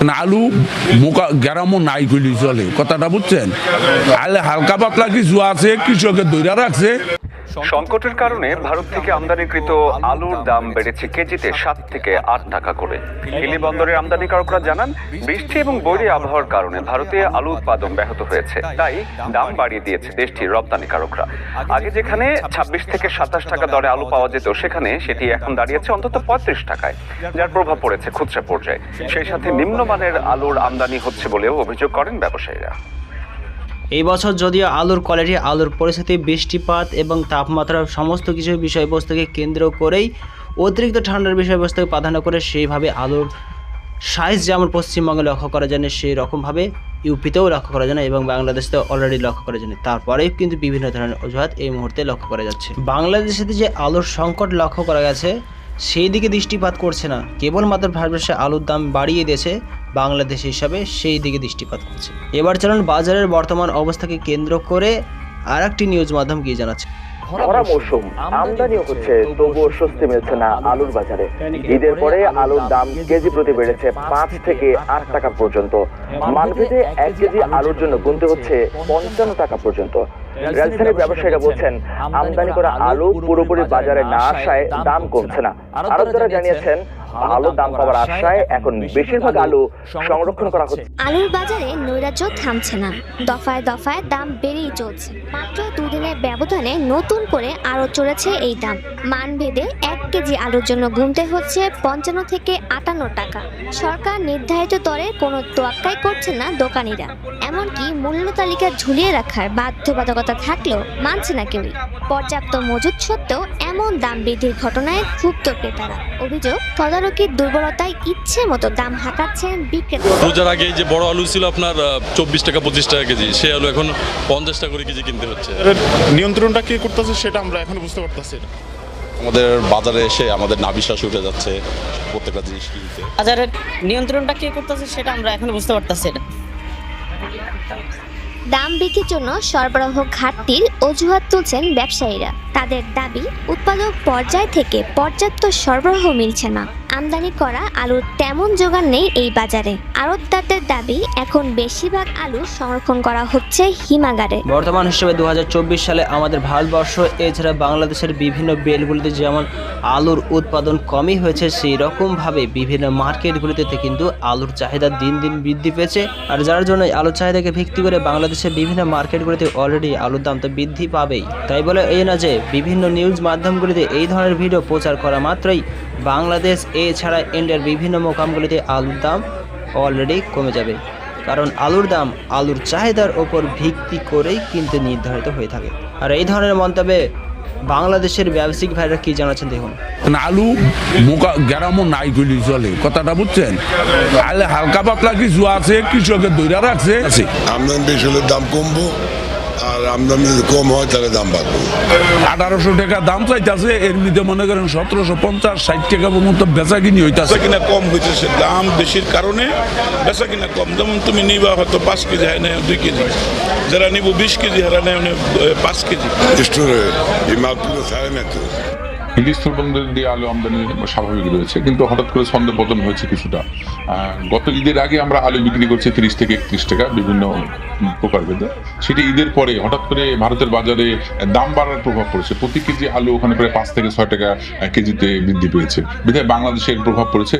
আলু মোকা গ্রামও নাই কইলি চলে। কথাটা বুঝছেন? আলে হালকা পাতলা কিছু আছে, কৃষকের দৈরা রাখছে। সংকটের কারণে ভারত থেকে আমদানিকৃত আলুর দাম বেড়েছে কেজিতে সাত থেকে আট টাকা করে। হিলি বন্দরের আমদানিকারকরা জানান, বৃষ্টি এবং বৈরী আবহাওয়ার কারণে ভারতে আলু উৎপাদন ব্যাহত হয়েছে। তাই দাম বাড়িয়ে দিয়েছে দেশটির রপ্তানিকারকরা। আগে যেখানে ছাব্বিশ থেকে সাতাশ টাকা দরে আলু পাওয়া যেত, সেখানে সেটি এখন দাঁড়িয়েছে অন্তত পঁয়ত্রিশ টাকায়, যার প্রভাব পড়েছে খুচরা পর্যায়ে। সেই সাথে নিম্নমানের আলুর আমদানি হচ্ছে বলেও অভিযোগ করেন ব্যবসায়ীরা। এই বছর যদিও আলুর কোয়ালিটি আলুর পরিস্থিতি, বৃষ্টিপাত এবং তাপমাত্রা সমস্ত কিছু বিষয়বস্তুকে কেন্দ্র করেই অতিরিক্ত ঠান্ডার বিষয়বস্তুকে প্রাধান্য করে সেইভাবে আলুর সাইজ যেমন পশ্চিমবঙ্গে লক্ষ্য করা যায় সেই রকমভাবে ইউপিতেও লক্ষ্য করা যায় এবং বাংলাদেশেও অলরেডি লক্ষ্য করা যায় না। তারপরেও কিন্তু বিভিন্ন ধরনের অজুহাত এই মুহূর্তে লক্ষ্য করা যাচ্ছে। বাংলাদেশে যে আলুর সংকট লক্ষ্য করা গেছে সেই দিকে দৃষ্টিপাত করছে না। কেবলমাত্র ভারতবর্ষে আলুর দাম বাড়িয়ে দিয়েছে বাংলাদেশ হিসাবে সেই দিকে দৃষ্টিপাত করছে। এবার চলুন বাজারের বর্তমান অবস্থাকে কেন্দ্র করে আর একটি নিউজ মাধ্যম গিয়ে জানাচ্ছে? ভরা মৌসুম আমদানিও হচ্ছে তবুও স্বস্তি মিলছে না আলুর বাজারে। ঈদের পরে আলুর দাম কেজি প্রতি বেড়েছে পাঁচ থেকে আট টাকা পর্যন্ত। মার্কেটে এক কেজি আলুর জন্য গুনতে হচ্ছে পঞ্চান্ন টাকা পর্যন্ত। রাজধানীর ব্যবসায়ীরা বলছেন আমদানি করা আলু পুরোপুরি বাজারে না আসায় দাম কমছে না। আরবদারা জানিয়েছেন আলুর দাম পাওয়ার আশায় এখন বেশিরভাগ আলু সংরক্ষণ করা হচ্ছে। আলুর বাজারে নৈরাজ্য থামছে না। দফায় দফায় দাম বেড়েই চলছে। মাত্র দুদিনের ব্যবধানে নতুন করে আরও চড়েছে এই দাম। মানভেদে এক কেজি আলুর জন্য গুনতে হচ্ছে পঞ্চান্ন থেকে আটান্ন টাকা। সরকার নির্ধারিত দরে কোনো তোয়াক্কাই করছে না দোকানিরা। এমনকি মূল্য তালিকা ঝুলিয়ে রাখার বাধ্যবাধকতা থাকলেও মানছে না কেউই। পর্যাপ্ত মজুদ সত্ত্বেও এমন দাম বৃদ্ধির ঘটনায় ক্ষুব্ধ ক্রেতারা। অভিযোগ তদারকির দুর্বলতায় ইচ্ছে মতো দাম হাঁকাচ্ছেন বিক্রেতা। রোজার আগে যে বড় আলু ছিল আপনার চব্বিশ টাকা পঁচিশ টাকা কেজি সেই আলু এখন পঞ্চাশ টাকা করে কেজি কিনতে হচ্ছে। নিয়ন্ত্রণটা কি করতেছে সেটা আমরা এখন বুঝতে পারতেছি না। আমাদের বাজারে এসে আমাদের নাবিশ্বাস উঠে যাচ্ছে প্রত্যেকটা জিনিস কিনতে। বাজারের নিয়ন্ত্রণটা কে করতেছে সেটা আমরা এখন বুঝতে পারতেছি না। দাম বৃদ্ধির জন্য সরবরাহ ঘাটতির অজুহাত তুলছেন ব্যবসায়ীরা। তাদের দাবি উৎপাদক পর্যায় থেকে পর্যাপ্ত সরবরাহ মিলছে না। আমদানি করা আলুর তেমন যোগান নেই এই বাজারে। আড়তদারদের দাবি, এখন বেশিরভাগ আলু সংরক্ষণ করা হচ্ছে হিমাগারে। বর্তমান হিসেবে দু সালে আমাদের ভারতবর্ষ, এছাড়া বাংলাদেশের বিভিন্ন বেলগুলিতে যেমন আলুর উৎপাদন কমই হয়েছে সেই রকমভাবে বিভিন্ন মার্কেটগুলিতে কিন্তু আলুর চাহিদা দিন দিন বৃদ্ধি পেয়েছে। আর যার জন্য আলুর চাহিদাকে ভিত্তি করে বাংলাদেশের বিভিন্ন মার্কেটগুলিতে অলরেডি আলুর দাম তো বৃদ্ধি পাবেই। তাই বলে এই না যে, বিভিন্ন নিউজ মাধ্যমগুলিতে এই ধরনের ভিডিও প্রচার করা মাত্রই বাংলাদেশ এছাড়া ইন্ডিয়ার বিভিন্ন মোকামগুলিতে আলুর দাম অলরেডি কমে যাবে। কারণ আলুর দাম আলুর চাহিদার ওপর ভিত্তি করেই কিন্তু নির্ধারিত হয়ে থাকে। আর এই ধরনের মন্তব্যে বাংলাদেশের ব্যবসায়িক ভাইরা কি জানাচ্ছেন দেখুন। আলু মোকা গ্রামও নাই কইলি চলে কথাটা বুঝছেন? আলে হালকা পাতলা কিছু আছে কৃষকের দৈরা রাখছে আছে। আমদানি দাম কমবো। আর আমদানি যদি কম হয় তাহলে দাম বাড়বে। আঠারোশো টাকা দাম চাইতেছে এর মধ্যে মনে করেন সতেরোশো পঞ্চাশ ষাট টাকা পর্যন্ত বেচা কিনি হইতেছে কিনা কম হয়েছে দাম বেশির কারণে বেচা কিনা কম। যেমন তুমি নিবা হয়তো পাঁচ কেজি হয় না দুই কেজি। যারা নিব বিশ কেজি হারা নেয় মানে, পাঁচ কেজি। স্টোরে এই মালগুলো ছাড়ে না হিলি দিয়ে আলু আমদানি স্বাভাবিক রয়েছে, কিন্তু হঠাৎ করে ছন্দ পতন হয়েছে কিছুটা। গত ঈদের আগে আমরা আলু বিক্রি করছি তিরিশ থেকে একত্রিশ টাকা বিভিন্ন প্রকারভেদে। সেটি ঈদের পরে হঠাৎ করে ভারতের বাজারে দাম বাড়ার প্রভাব পড়েছে। প্রতি কেজি আলু ওখানে প্রায় পাঁচ থেকে ছয় টাকা কেজিতে বৃদ্ধি পেয়েছে। বিধায় বাংলাদেশের প্রভাব পড়েছে।